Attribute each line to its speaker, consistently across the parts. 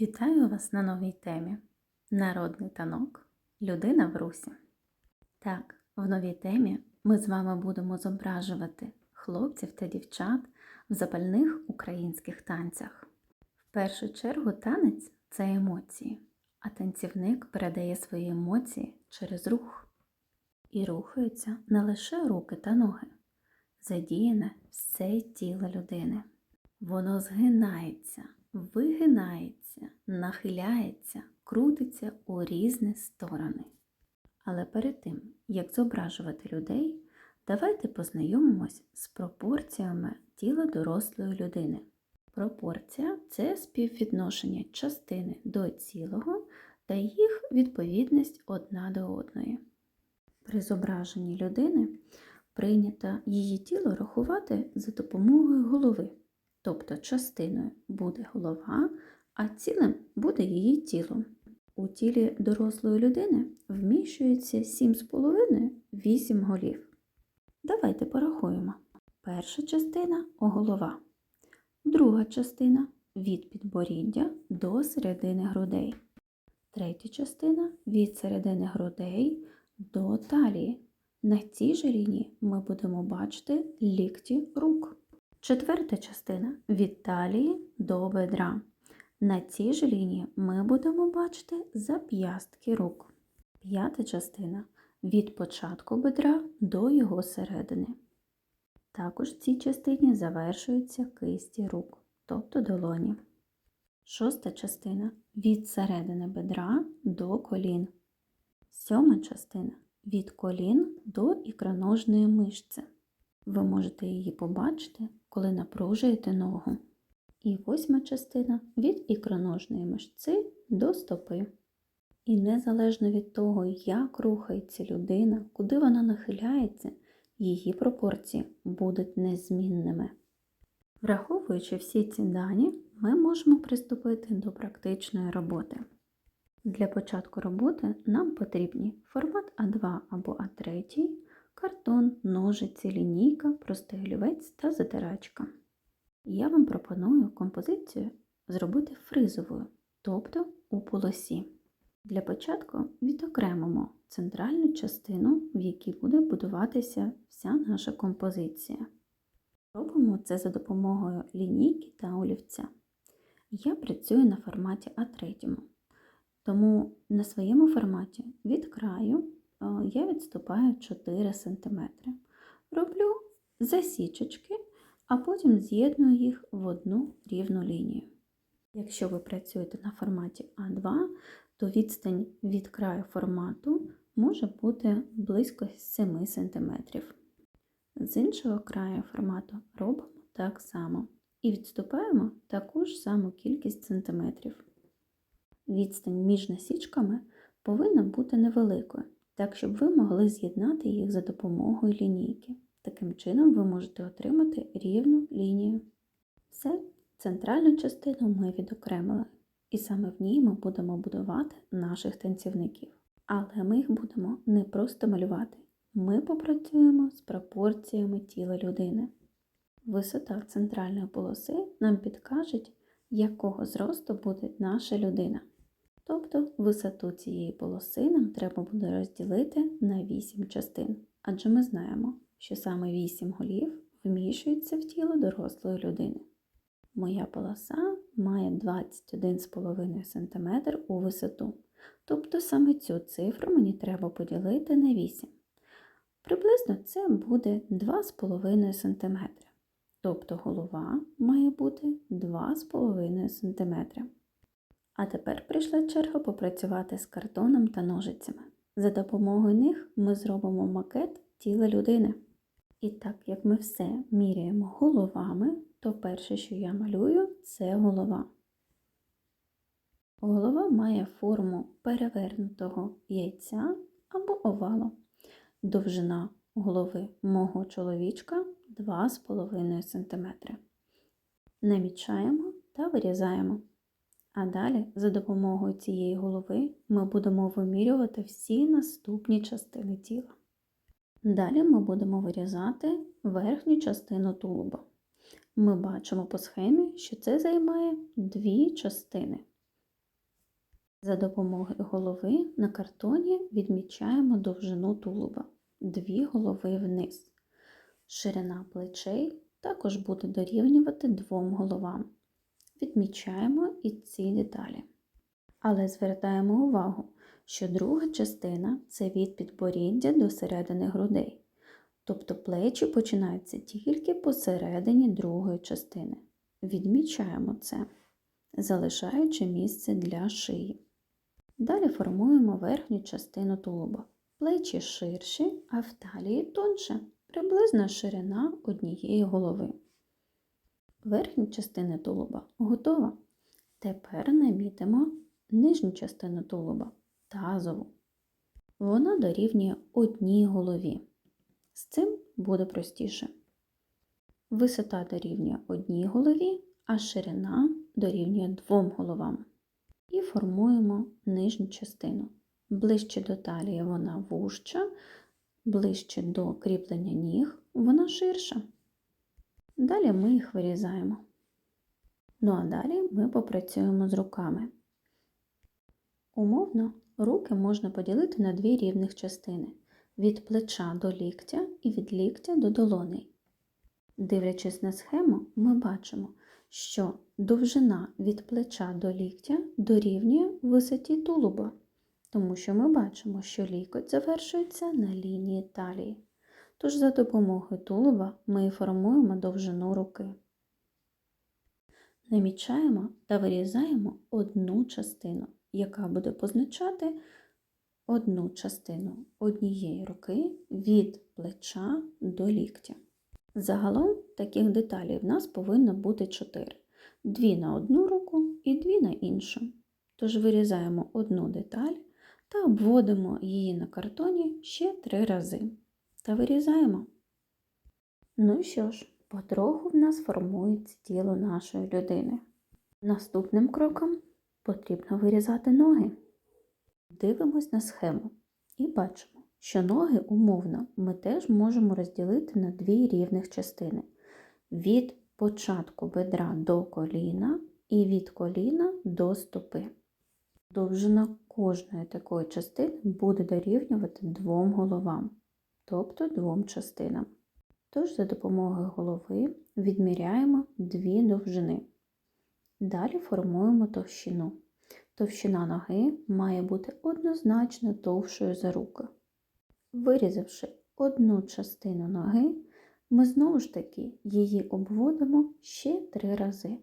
Speaker 1: Вітаю вас на новій темі Народний танок Людина в русі. Так, в новій темі ми з вами будемо зображувати хлопців та дівчат в запальних українських танцях. В першу чергу танець це емоції, а танцівник передає свої емоції через рух. І рухаються не лише руки та ноги, задіяне все тіло людини. Воно згинається, вигинається, нахиляється, крутиться у різні сторони. Але перед тим, як зображувати людей, давайте познайомимось з пропорціями тіла дорослої людини. Пропорція це співвідношення частини до цілого та їх відповідність одна до одної. При зображенні людини прийнято її тіло рахувати за допомогою голови. Тобто частиною буде голова, а цілим буде її тіло. У тілі дорослої людини вміщується 7,5-8 голів. Давайте порахуємо. Перша частина голова, друга частина від підборіддя до середини грудей. Третя частина від середини грудей до талії. На цій же лінії ми будемо бачити лікті рук. Четверта частина від талії до бедра. На цій ж лінії ми будемо бачити зап'ястки рук. П'ята частина від початку бедра до його середини. Також в цій частині завершуються кисті рук, тобто долоні. Шоста частина від середини бедра до колін. Сьома частина від колін до ікроножної мишці. Ви можете її побачити, коли напружуєте ногу. І восьма частина від ікроножної мишці до стопи. І незалежно від того, як рухається людина, куди вона нахиляється, її пропорції будуть незмінними. Враховуючи всі ці дані, ми можемо приступити до практичної роботи. Для початку роботи нам потрібні формат А2 або А3, картон, ножиці, лінійка, простий олівець та затирачка. Я вам пропоную композицію зробити фризовою, тобто у полосі. Для початку відокремимо центральну частину, в якій буде будуватися вся наша композиція. Робимо це за допомогою лінійки та олівця. Я працюю на форматі А3, тому на своєму форматі від краю я відступаю 4 см. Роблю засічечки, а потім з'єдную їх в одну рівну лінію. Якщо ви працюєте на форматі А2, то відстань від краю формату може бути близько 7 см. З іншого краю формату робимо так само і відступаємо таку ж саму кількість сантиметрів. Відстань між насічками повинна бути невеликою, так щоб ви могли з'єднати їх за допомогою лінійки. Таким чином ви можете отримати рівну лінію. Все, центральну частину ми відокремили, і саме в ній ми будемо будувати наших танцівників. Але ми їх будемо не просто малювати, ми попрацюємо з пропорціями тіла людини. Висота центральної полоси нам підкаже, якого зросту буде наша людина. Тобто висоту цієї полоси нам треба буде розділити на 8 частин, адже ми знаємо, що саме 8 голів вміщуються в тіло дорослої людини. Моя полоса має 21,5 см у висоту, тобто саме цю цифру мені треба поділити на 8. Приблизно це буде 2,5 см. Тобто голова має бути 2,5 см. А тепер прийшла черга попрацювати з картоном та ножицями. За допомогою них ми зробимо макет тіла людини. І так як ми все міряємо головами, то перше, що я малюю, це голова. Голова має форму перевернутого яйця або овалу. Довжина голови мого чоловічка 2,5 см. Намічаємо та вирізаємо. А далі, за допомогою цієї голови, ми будемо вимірювати всі наступні частини тіла. Далі ми будемо вирізати верхню частину тулуба. Ми бачимо по схемі, що це займає дві частини. За допомогою голови на картоні відмічаємо довжину тулуба, дві голови вниз. Ширина плечей також буде дорівнювати двом головам. Відмічаємо і ці деталі. Але звертаємо увагу, що друга частина це від підборіддя до середини грудей. Тобто плечі починаються тільки посередині другої частини. Відмічаємо це, залишаючи місце для шиї. Далі формуємо верхню частину тулуба. Плечі ширші, а в талії тонше, приблизна ширина однієї голови. Верхня частина тулуба готова. Тепер намітимо нижню частину тулуба тазову. Вона дорівнює одній голові. З цим буде простіше. Висота дорівнює одній голові, а ширина дорівнює двом головам. І формуємо нижню частину. Ближче до талії вона вужча, ближче до кріплення ніг вона ширша. Далі ми їх вирізаємо. Ну а далі ми попрацюємо з руками. Умовно, руки можна поділити на дві рівних частини від плеча до ліктя і від ліктя до долоней. Дивлячись на схему, ми бачимо, що довжина від плеча до ліктя дорівнює висоті тулуба, тому що ми бачимо, що лікоть завершується на лінії талії. Тож за допомогою тулуба ми формуємо довжину руки. Намічаємо та вирізаємо одну частину, яка буде позначати одну частину однієї руки від плеча до ліктя. Загалом таких деталей в нас повинно бути 4. Дві на одну руку і дві на іншу. Тож вирізаємо одну деталь та обводимо її на картоні ще три рази. Та вирізаємо. Ну що ж, потроху в нас формується тіло нашої людини. Наступним кроком потрібно вирізати ноги. Дивимось на схему і бачимо, що ноги умовно ми теж можемо розділити на дві рівних частини. Від початку бедра до коліна і від коліна до стопи. Довжина кожної такої частини буде дорівнювати двом головам, тобто двом частинам. Тож за допомогою голови відміряємо дві довжини. Далі формуємо товщину. Товщина ноги має бути однозначно довшою за руки. Вирізавши одну частину ноги, ми знову ж таки її обводимо ще три рази,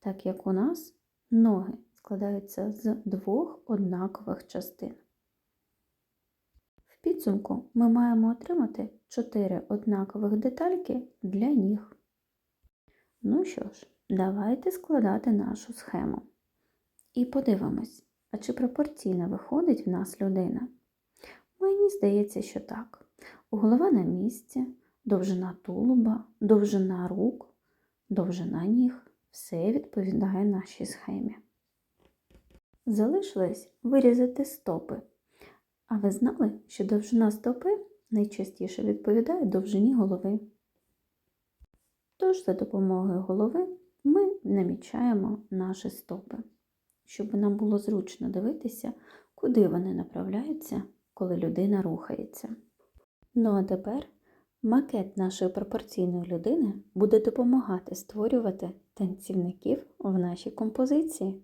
Speaker 1: так як у нас ноги складаються з двох однакових частин. Підсумку ми маємо отримати 4 однакових детальки для ніг. Ну що ж, давайте складати нашу схему. І подивимось, а чи пропорційно виходить в нас людина. Мені здається, що так. Голова на місці, довжина тулуба, довжина рук, довжина ніг все відповідає нашій схемі. Залишилось вирізати стопи. А ви знали, що довжина стопи найчастіше відповідає довжині голови. Тож за допомогою голови ми намічаємо наші стопи, щоб нам було зручно дивитися, куди вони направляються, коли людина рухається. Ну а тепер макет нашої пропорційної людини буде допомагати створювати танцівників в нашій композиції.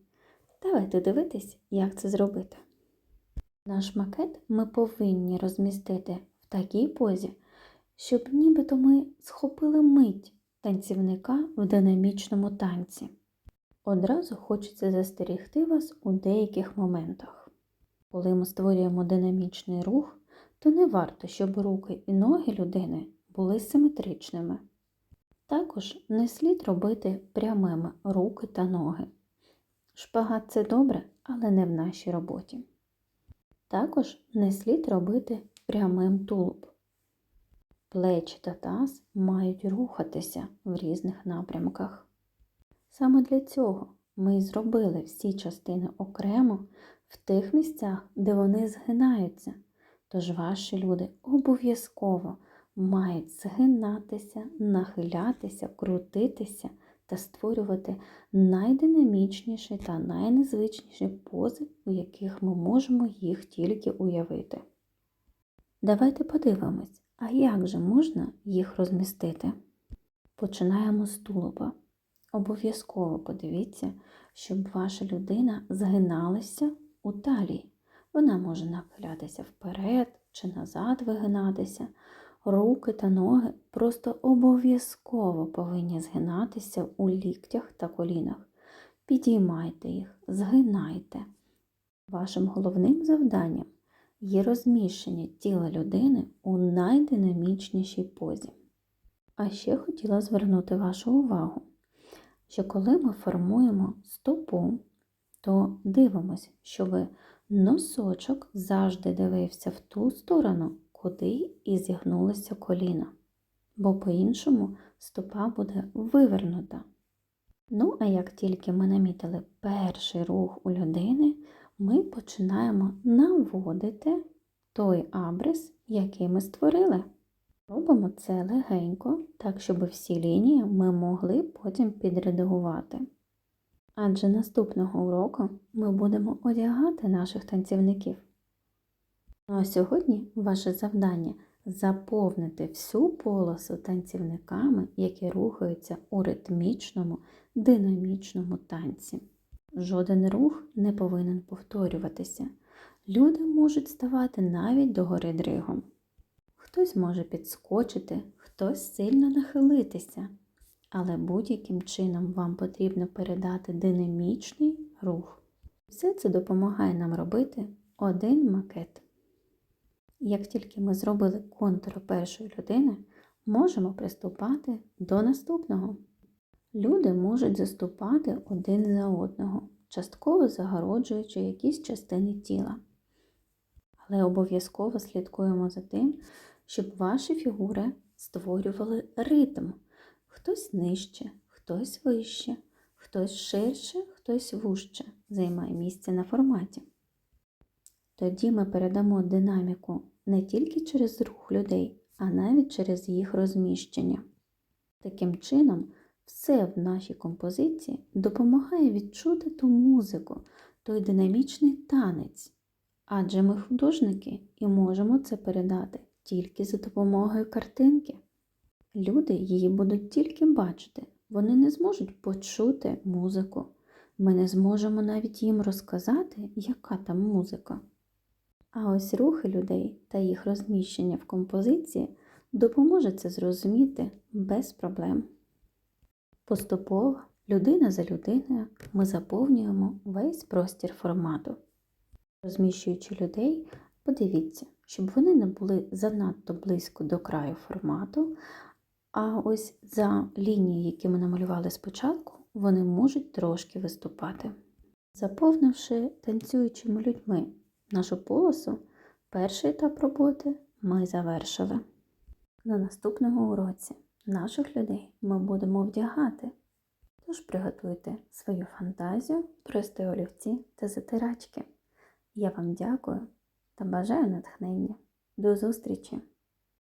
Speaker 1: Давайте дивитись, як це зробити. Наш макет ми повинні розмістити в такій позі, щоб нібито ми схопили мить танцівника в динамічному танці. Одразу хочеться застерігти вас у деяких моментах. Коли ми створюємо динамічний рух, то не варто, щоб руки і ноги людини були симетричними. Також не слід робити прямими руки та ноги. Шпагат це добре, але не в нашій роботі. Також не слід робити прямим тулуб. Плечі та таз мають рухатися в різних напрямках. Саме для цього ми і зробили всі частини окремо в тих місцях, де вони згинаються. Тож ваші люди обов'язково мають згинатися, нахилятися, крутитися та створювати найдинамічніші та найнезвичніші пози, у яких ми можемо їх тільки уявити. Давайте подивимось, а як же можна їх розмістити? Починаємо з тулуба. Обов'язково подивіться, щоб ваша людина згиналася у талії. Вона може нахилятися вперед чи назад вигинатися. Руки та ноги просто обов'язково повинні згинатися у ліктях та колінах. Підіймайте їх, згинайте. Вашим головним завданням є розміщення тіла людини у найдинамічнішій позі. А ще хотіла звернути вашу увагу, що коли ми формуємо стопу, то дивимося, щоб носочок завжди дивився в ту сторону, куди і зігнулося коліна, бо по-іншому стопа буде вивернута. Ну, а як тільки ми намітили перший рух у людини, ми починаємо наводити той абрис, який ми створили. Робимо це легенько, так щоб всі лінії ми могли потім підредагувати. Адже наступного уроку ми будемо одягати наших танцівників. Ну а сьогодні ваше завдання заповнити всю полосу танцівниками, які рухаються у ритмічному, динамічному танці. Жоден рух не повинен повторюватися. Люди можуть ставати навіть догори дригом. Хтось може підскочити, хтось сильно нахилитися, але будь-яким чином вам потрібно передати динамічний рух. Все це допомагає нам робити один макет. Як тільки ми зробили контур першої людини, можемо приступати до наступного. Люди можуть заступати один за одного, частково загороджуючи якісь частини тіла. Але обов'язково слідкуємо за тим, щоб ваші фігури створювали ритм. Хтось нижче, хтось вище, хтось ширше, хтось вужче займає місце на форматі. Тоді ми передамо динаміку не тільки через рух людей, а навіть через їх розміщення. Таким чином, все в нашій композиції допомагає відчути ту музику, той динамічний танець. Адже ми художники і можемо це передати тільки за допомогою картинки. Люди її будуть тільки бачити, вони не зможуть почути музику. Ми не зможемо навіть їм розказати, яка там музика. А ось рухи людей та їх розміщення в композиції допоможе це зрозуміти без проблем. Поступово, людина за людиною, ми заповнюємо весь простір формату. Розміщуючи людей, подивіться, щоб вони не були занадто близько до краю формату, а ось за лінії, які ми намалювали спочатку, вони можуть трошки виступати. Заповнивши танцюючими людьми нашу полосу, перший етап роботи ми завершили. На наступному уроці наших людей ми будемо вдягати. Тож приготуйте свою фантазію, прости олівці та затирачки. Я вам дякую та бажаю натхнення. До зустрічі!